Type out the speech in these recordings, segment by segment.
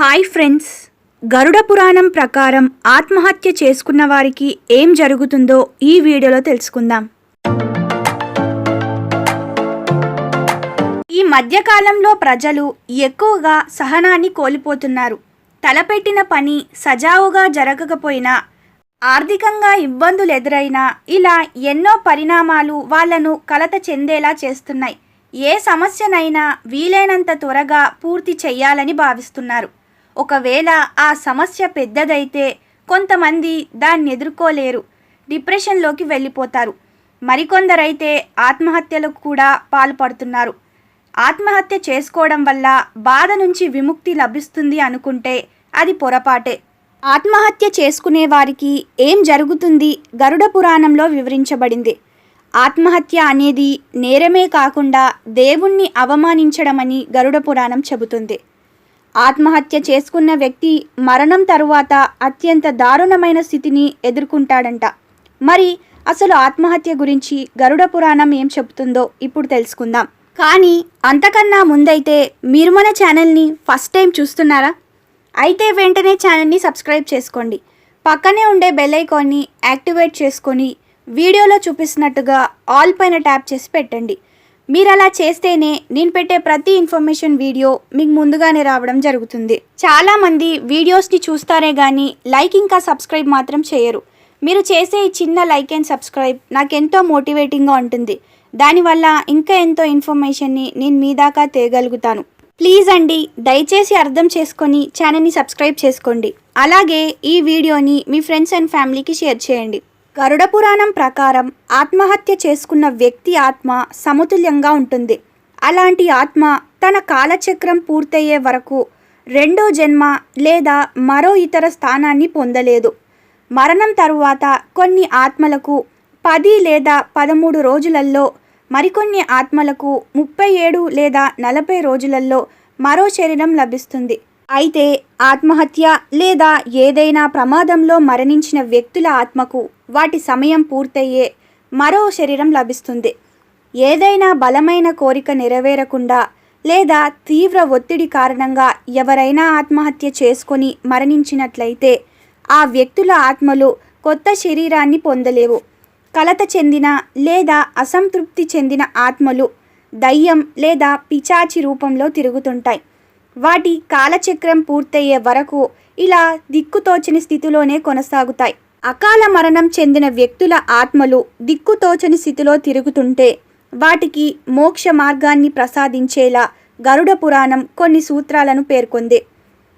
Hi friends. గరుడ పురాణం ప్రకారం ఆత్మహత్య చేసుకున్న వారికి ఏం జరుగుతుందో ఈ వీడియోలో తెలుసుకుందాం. ఈ మధ్యకాలంలో ప్రజలు ఎక్కువగా సహనాన్ని కోల్పోతున్నారు. తలపెట్టిన పని సజావుగా జరగకపోయినా ఆర్థికంగా ఇబ్బందులు ఎదురైనా ఇలా ఎన్నో పరిణామాలు వాళ్ళను కలత చెందేలా చేస్తున్నాయి. ఏ సమస్యనైనా వీలైనంత త్వరగా పూర్తి చెయ్యాలని భావిస్తున్నారు. ఒకవేళ ఆ సమస్య పెద్దదైతే కొంతమంది దాన్ని ఎదుర్కోలేరు. డిప్రెషన్లోకి వెళ్ళిపోతారు. మరికొందరైతే ఆత్మహత్యలకు కూడా పాల్పడుతున్నారు. ఆత్మహత్య చేసుకోవడం వల్ల బాధ నుంచి విముక్తి లభిస్తుంది అనుకుంటే అది పొరపాటే. ఆత్మహత్య చేసుకునే వారికి ఏం జరుగుతుంది గరుడ పురాణంలో వివరించబడింది. ఆత్మహత్య అనేది నేరమే కాకుండా దేవుణ్ణి అవమానించడమని గరుడ పురాణం చెబుతుంది. ఆత్మహత్య చేసుకున్న వ్యక్తి మరణం తరువాత అత్యంత దారుణమైన స్థితిని ఎదుర్కొంటాడంట. మరి అసలు ఆత్మహత్య గురించి గరుడ పురాణం ఏం చెబుతుందో ఇప్పుడు తెలుసుకుందాం. కానీ అంతకన్నా ముందైతే మీరు మన ఛానల్ని ఫస్ట్ టైం చూస్తున్నారా? అయితే వెంటనే ఛానల్ని సబ్స్క్రైబ్ చేసుకోండి. పక్కనే ఉండే బెల్ ఐకాన్ని యాక్టివేట్ చేసుకొని వీడియోలో చూపిస్తున్నట్టుగా ఆల్ పైన ట్యాప్ చేసి పెట్టండి. మీరు అలా చేస్తేనే నేను పెట్టే ప్రతి ఇన్ఫర్మేషన్ వీడియో మీకు ముందుగానే రావడం జరుగుతుంది. చాలామంది వీడియోస్ని చూస్తారే కానీ లైక్ ఇంకా సబ్స్క్రైబ్ మాత్రం చేయరు. మీరు చేసే ఈ చిన్న లైక్ అండ్ సబ్స్క్రైబ్ నాకు ఎంతో మోటివేటింగ్గా ఉంటుంది. దానివల్ల ఇంకా ఎంతో ఇన్ఫర్మేషన్ని నేను మీ దాకా తేయగలుగుతాను ప్లీజ్ అండి దయచేసి అర్థం చేసుకొని ఛానల్ని సబ్స్క్రైబ్ చేసుకోండి. అలాగే ఈ వీడియోని మీ ఫ్రెండ్స్ అండ్ ఫ్యామిలీకి షేర్ చేయండి. గరుడ పురాణం ప్రకారం ఆత్మహత్య చేసుకున్న వ్యక్తి ఆత్మ సమతుల్యంగా ఉంటుంది. అలాంటి ఆత్మ తన కాలచక్రం పూర్తయ్యే వరకు రెండో జన్మ లేదా మరో ఇతర స్థానాన్ని పొందలేదు. మరణం తరువాత కొన్ని ఆత్మలకు పది లేదా పదమూడు రోజులలో మరికొన్ని ఆత్మలకు ముప్పై ఏడు లేదా నలభై రోజులలో మరో శరీరం లభిస్తుంది. అయితే ఆత్మహత్య లేదా ఏదైనా ప్రమాదంలో మరణించిన వ్యక్తుల ఆత్మకు వాటి సమయం పూర్తయ్యే మరో శరీరం లభిస్తుంది. ఏదైనా బలమైన కోరిక నెరవేరకుండా లేదా తీవ్ర ఒత్తిడి కారణంగా ఎవరైనా ఆత్మహత్య చేసుకొని మరణించినట్లయితే ఆ వ్యక్తుల ఆత్మలు కొత్త శరీరాన్ని పొందలేవు. కలత చెందిన లేదా అసంతృప్తి చెందిన ఆత్మలు దయ్యం లేదా పిచాచి రూపంలో తిరుగుతుంటాయి. వాటి కాలచక్రం పూర్తయ్యే వరకు ఇలా దిక్కుతోచని స్థితిలోనే కొనసాగుతాయి. అకాల మరణం చెందిన వ్యక్తుల ఆత్మలు దిక్కుతోచని స్థితిలో తిరుగుతుంటే వాటికి మోక్ష మార్గాన్ని ప్రసాదించేలా గరుడ పురాణం కొన్ని సూత్రాలను పేర్కొంది.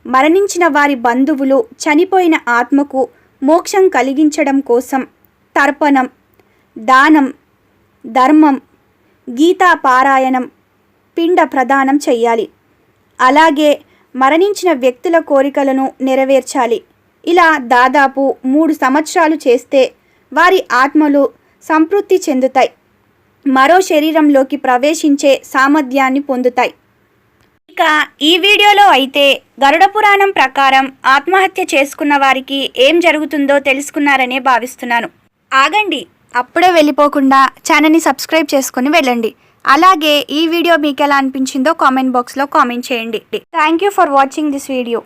మరణించిన వారి బంధువులు చనిపోయిన ఆత్మకు మోక్షం కలిగించడం కోసం తర్పణం దానం ధర్మం గీతా పారాయణం పిండ ప్రదానం చెయ్యాలి. అలాగే మరణించిన వ్యక్తుల కోరికలను నెరవేర్చాలి. ఇలా దాదాపు మూడు సంవత్సరాలు చేస్తే వారి ఆత్మలు సంతృప్తి చెందుతాయి. మరో శరీరంలోకి ప్రవేశించే సామర్థ్యాన్ని పొందుతాయి. ఇక ఈ వీడియోలో అయితే గరుడ పురాణం ప్రకారం ఆత్మహత్య చేసుకున్న వారికి ఏం జరుగుతుందో తెలుసుకున్నారనే భావిస్తున్నాను. ఆగండి అప్పుడే వెళ్ళిపోకుండా ఛానల్ని సబ్స్క్రైబ్ చేసుకుని వెళ్ళండి. అలాగే ఈ వీడియో మీకు ఎలా అనిపించిందో కామెంట్ బాక్స్లో కామెంట్ చేయండి. Thank you for watching this video